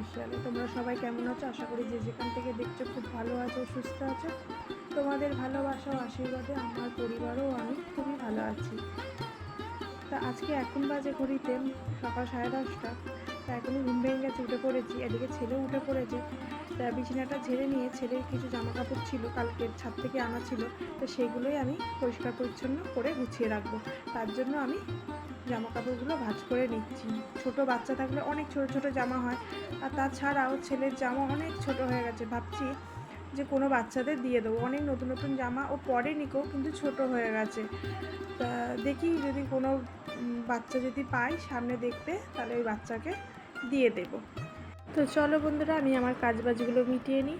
অফিসিয়ালে। তোমরা সবাই কেমন আছো? আশা করি যে যেখান থেকে দেখছ খুব ভালো আছো, সুস্থ আছো। তোমাদের ভালোবাসা ও আশীর্বাদে আমার পরিবারও আমি খুবই ভালো আছি। তা আজকে এখন বাজে ঘড়িতে সকাল সাড়ে দশটা। তা এখনই ঘুম ভেঙে গেছে, উঠে পড়েছি। এদিকে ছেলেও উঠে পড়েছে। তা বিছানাটা ঝেড়ে নিয়ে ছেলের কিছু জামা কাপড় ছিল কালকে ছাদ থেকে আনা ছিল। তো সেগুলোই আমি পরিষ্কার পরিচ্ছন্ন করে গুছিয়ে রাখব। তার জন্য আমি জামা কাপড়গুলো ভাঁজ করে নিচ্ছি। ছোট বাচ্চা থাকলে অনেক ছোট ছোট জামা হয়। আর তাছাড়াও ছেলের জামা অনেক ছোট হয়ে গেছে। ভাবছি যে কোনো বাচ্চাদের দিয়ে দেবো। অনেক নতুন নতুন জামা ও পরে নিকো কিন্তু ছোট হয়ে গেছে। তা দেখি যদি কোনো বাচ্চা যদি পাই সামনে দেখতে, তাহলে ওই বাচ্চাকে দিয়ে দেব। তো চলো বন্ধুরা, আমি আমার কাজবাজগুলো মিটিয়ে নিই।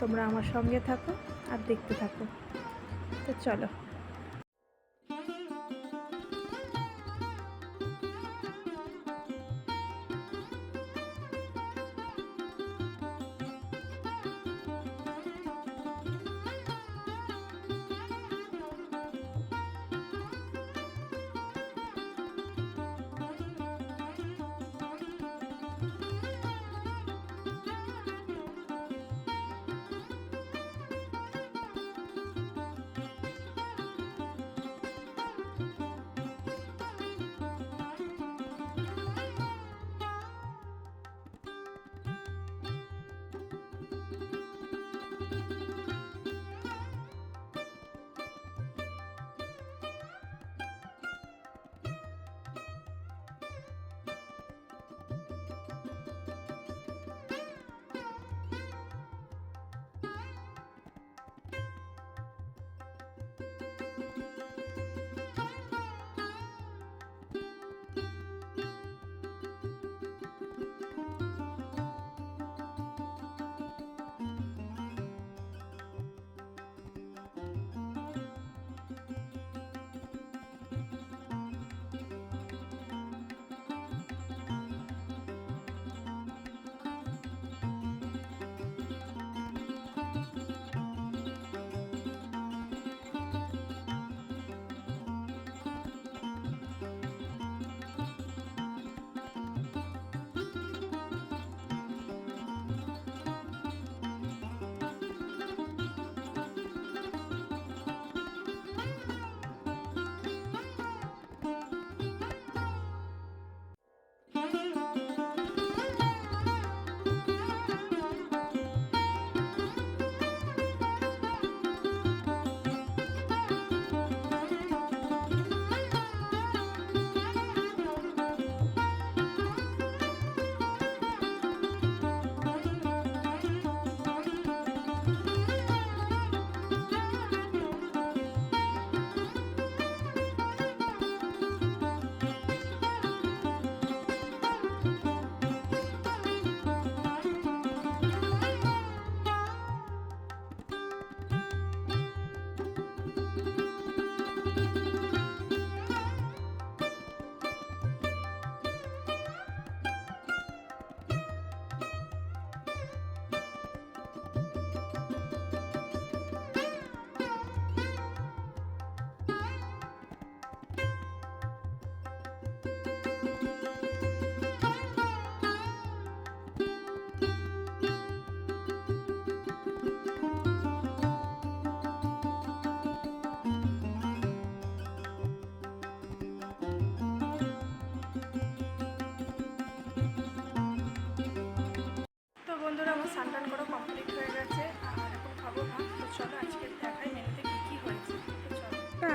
তোমরা আমার সঙ্গে থাকো আর দেখতে থাকো। তো চলো।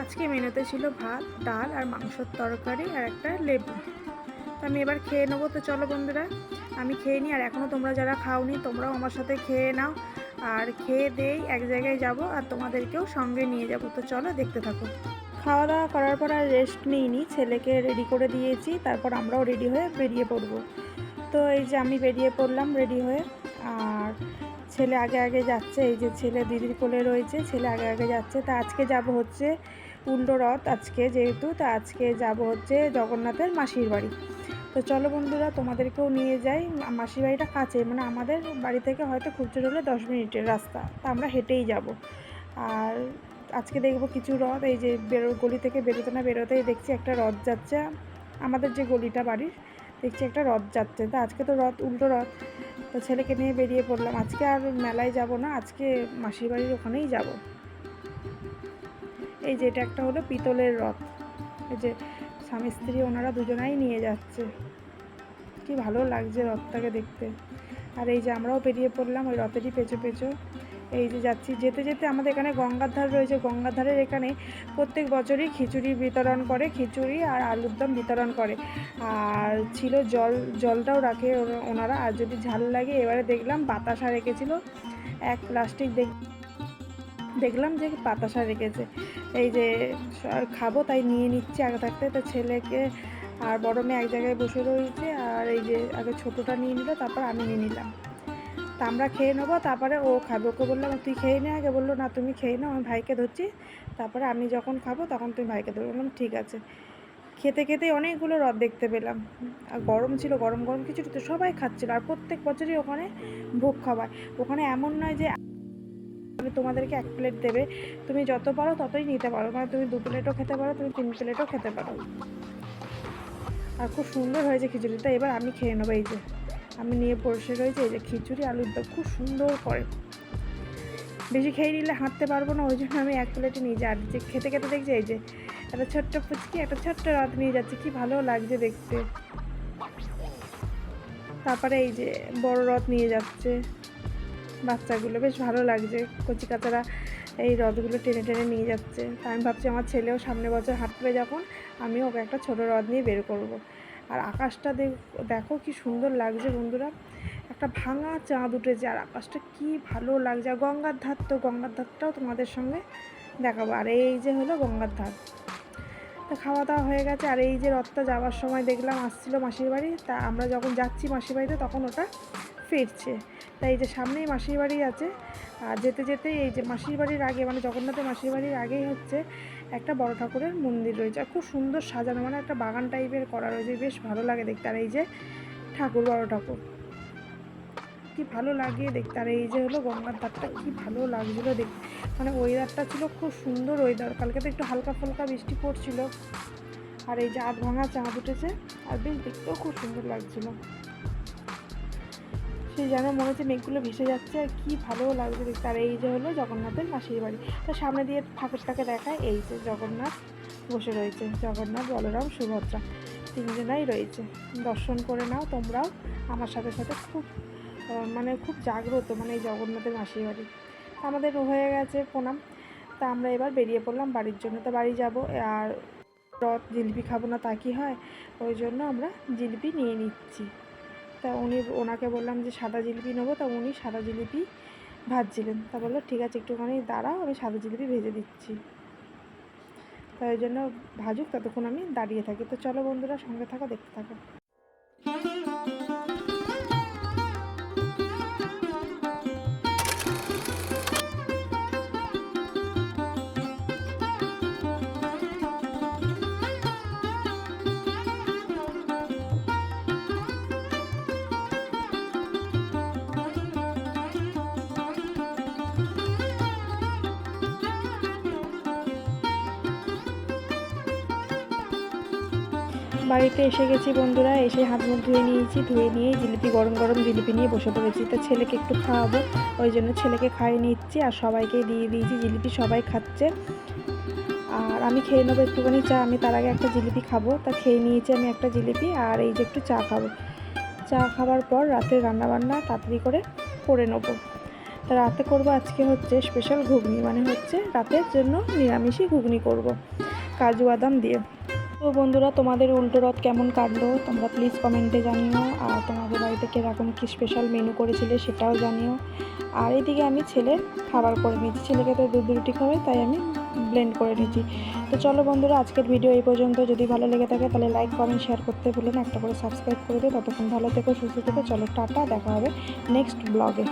আজকে মেনুতে ছিল ভাত, ডাল আর মাংসর তরকারি আর একটা লেবু। তো আমি এবার খেয়ে নেব। তো চলো বন্ধুরা, আমি খেয়ে নিই। আর এখনও তোমরা যারা খাওনি, তোমরাও আমার সাথে খেয়ে নাও। আর খেয়ে দেই, এক জায়গায় যাব আর তোমাদেরকেও সঙ্গে নিয়ে যাব। তো চলো দেখতে থাকো। খাওয়া দাওয়া করার পর আর রেস্ট নিইনি ছেলেকে রেডি করে দিয়েছি। তারপর আমরাও রেডি হয়ে বেরিয়ে পড়ব। তো এই যে আমি বেরিয়ে পড়লাম রেডি হয়ে। আর ছেলে আগে আগে যাচ্ছে। এই যে ছেলে দিদির কোলে রয়েছে। ছেলে আগে আগে যাচ্ছে। তা আজকে যাব হচ্ছে রথ আজকে যেহেতু, তা আজকে যাব হচ্ছে জগন্নাথের মাসির বাড়ি। তো চলো বন্ধুরা, তোমাদেরকেও নিয়ে যাই। মাসির বাড়িটা কাছে মানে আমাদের বাড়ি থেকে হয়তো খুব জোর হলে দশ মিনিটের রাস্তা, তা আমরা হেঁটেই যাব। আর আজকে দেখব কিছু রথ, এই যে বেরো, গলি থেকে বেরোতে না বেরোতেই দেখছি একটা রথ যাচ্ছে। আমাদের যে গলিটা বাড়ির, দেখছি একটা রথ যাচ্ছে। তা আজকে তো রথ, উল্টো রথ। তো ছেলেকে নিয়ে বেরিয়ে পড়লাম। আজকে আর মেলায় যাব না, আজকে মাসির বাড়ির ওখানেই যাব। এই যে এটা একটা হলো পিতলের রথ। এই যে স্বামী স্ত্রী ওনারা দুজনাই নিয়ে যাচ্ছে। কি ভালো লাগছে রথটাকে দেখতে। আর এই যে আমরাও বেরিয়ে পড়লাম ওই রথেরই পেছু পেঁচো এই যে যাচ্ছি, যেতে যেতে আমাদের এখানে গঙ্গার ধার রয়েছে। গঙ্গার ধারের এখানে প্রত্যেক বছরই খিচুড়ি বিতরণ করে, খিচুড়ি আর আলুর দম বিতরণ করে। আর ছিল জল, জলটাও রাখে ওনারা। আর যদি ঝাল লাগে, এবারে দেখলাম বাতাসা রেখেছিল। এক প্লাস্টিক দেখ দেখলাম যে বাতাসা রেখেছে। এই যে খাব তাই নিয়ে নিচ্ছি আগে থাকতে। তো ছেলেকে আর বড় মেয়ে এক জায়গায় বসে রয়েছে আর এই যে আগে ছোটোটা নিয়ে নিল, তারপর আমি নিয়ে নিলাম। তা আমরা খেয়ে নেব, তারপরে ও খাবে। ওকে বললাম, তুই খেয়ে নে আগে। বলল, না, তুমি খেয়ে নাও, আমি ভাইকে ধরছি। তারপরে আমি যখন খাব, তখন তুমি ভাইকে ধরো। বললাম, ঠিক আছে। খেতে খেতে অনেকগুলো রথ দেখতে পেলাম। আর গরম ছিল, গরম গরম কিছু তো সবাই খাচ্ছিল। আর প্রত্যেক বছরই ওখানে ভোগ খাওয়ায়। ওখানে এমন নয় যে আমি তোমাদেরকে এক প্লেট দেবে। তুমি যত পারো ততই নিতে পারো। মানে তুমি দু প্লেটও খেতে পারো, তুমি তিন প্লেটও খেতে পারো। আর খুব সুন্দর হয়েছে খিচুড়িটা। এবার আমি খেয়ে নেব এই যে। আমি নিয়ে বসে রয়েছে এই যে খিচুড়ি, আলুর দম খুব সুন্দর করে। বেশি খেয়ে নিলে হাঁটতে পারব না, ওই জন্য আমি এক প্লেটে নিয়ে যাই। আর যে খেতে খেতে দেখছি, এই যে একটা ছোট্ট ফুচকি একটা ছোট্ট রথ নিয়ে যাচ্ছে। কি ভালো লাগছে দেখতে। তারপরে এই যে বড় রথ নিয়ে যাচ্ছে। বাচ্চাগুলো বেশ ভালো লাগছে। কচি কাচারা এই রথগুলো টেনে টেনে নিয়ে যাচ্ছে। তা আমি ভাবছি আমার ছেলেও সামনে বছর হাঁটবে যখন আমি ওকে একটা ছোট রথ নিয়ে বের করব। আর আকাশটা দেখো কি সুন্দর লাগছে বন্ধুরা। একটা ভাঙা চাঁদ উঠেছে আর আকাশটা কি ভালো লাগছে। আর গঙ্গার ধার তো, গঙ্গার ধারটাও তোমাদের সঙ্গে দেখাবো। আর এই যে হলো গঙ্গার ধার। তা খাওয়া দাওয়া হয়ে গেছে। আর এই যে রথটা যাওয়ার সময় দেখলাম, আসছিল মাসির বাড়ি। তা আমরা যখন যাচ্ছি মাসির বাড়িতে, তখন ওটা ফিরছে। তাই এই যে সামনেই মাসির বাড়ি আছে। আর যেতে যেতে এই যে মাসির বাড়ির আগে মানে জগন্নাথের মাসির বাড়ির আগেই হচ্ছে একটা বড় ঠাকুরের মন্দির রয়েছে। আর খুব সুন্দর সাজানো মানে একটা বাগান টাইপের করা রয়েছে। বেশ ভালো লাগে দেখতে। আর এই যে ঠাকুর, বড় ঠাকুর। কি ভালো লাগে দেখতে। আর এই যে হলো গঙ্গার ধারটা, কি ভালো লাগছিল দেখতে মানে ওয়েদারটা ছিল খুব সুন্দর ওয়েদার কালকে তো একটু হালকা ফালকা বৃষ্টি পড়ছিল। আর এই যে আধ ভাঙা চাঁদ উঠেছে। আর বেশ দেখতেও খুব সুন্দর লাগছিল। সেই যেন মনে হচ্ছে মেঘগুলো ভেসে যাচ্ছে আর কী ভালো লাগছে দেখতে। আর এই যে হলো জগন্নাথের মাসির বাড়ি। তো সামনে দিয়ে ঠাকুরটাকে দেখায়? এই যে জগন্নাথ বসে রয়েছে। জগন্নাথ, বলরাম, সুভদ্রা তিনজনাই রয়েছে। দর্শন করে নাও তোমরাও। আমার সাথে সাথে খুব মানে খুব জাগ্রত মানে এই জগন্নাথের মাসির বাড়ি। আমাদের হয়ে গেছে প্রণাম। তা আমরা এবার বেরিয়ে পড়লাম বাড়ির জন্য। তো বাড়ি যাব। আর রথ, জিলিপি খাব না তা কি হয়? ওই জন্য আমরা জিলিপি নিয়ে নিচ্ছি। তা উনি ওনাকে বললাম যে সাদা জিলিপি নেব, তা উনি সাদা জিলিপি ভাজছিলেন। তা বলল, ঠিক আছে, একটুখানি দাঁড়াও, আমি সাদা জিলিপি ভেজে দিচ্ছি। তাই জন্য ভাজুক, ততক্ষণ আমি দাঁড়িয়ে থাকি। তো চলো বন্ধুরা, সঙ্গে থাকা, দেখতে থাকো। বাড়িতে এসে গেছি বন্ধুরা, এসে হাত মুখ ধুয়ে নিয়েছি, ধুয়ে নিয়ে জিলিপি, গরম গরম জিলিপি নিয়ে বসে পড়েছি। তো ছেলেকে একটু খাওয়াবো, ওই জন্য ছেলেকে খাইয়ে নিচ্ছি আর সবাইকে দিয়ে দিয়েছি জিলিপি, সবাই খাচ্ছে। আর আমি খেয়ে নেব একটুখানি চা, আমি তার আগে একটা জিলিপি খাব। তা খেয়ে নিয়েছি আমি একটা জিলিপি আর এই যে একটু চা খাব। চা খাবার পর রাতের রান্নাবান্না তাড়াতাড়ি করে করে নেব। তা রাতে করব আজকে হচ্ছে স্পেশাল ঘুগনি মানে হচ্ছে রাতের জন্য নিরামিষই ঘুগনি করব, কাজু বাদাম দিয়ে। তো বন্ধুরা, তোমাদের উল্টো রথ কেমন কাটলো? তোমরা প্লিজ কমেন্টে জানিও। আর তোমাদের বাড়িতে কীরকম কী স্পেশাল মেনু করেছিলে সেটাও জানিও। আর এদিকে আমি ছেলের খাবার করে নিয়েছি। ছেলেকে তো দুধ রুটি খাওয়াই তাই আমি ব্লেন্ড করে নিয়েছি। তো চলো বন্ধুরা, আজকের ভিডিও এই পর্যন্ত। যদি ভালো লেগে থাকে, তাহলে লাইক কমেন্ট শেয়ার করতে ভুলো না। একটা করে সাবস্ক্রাইব করে দিও। ততক্ষণ ভালো থেকো, সুস্থ থেকো। চলো টাটা, দেখা হবে নেক্সট ব্লগে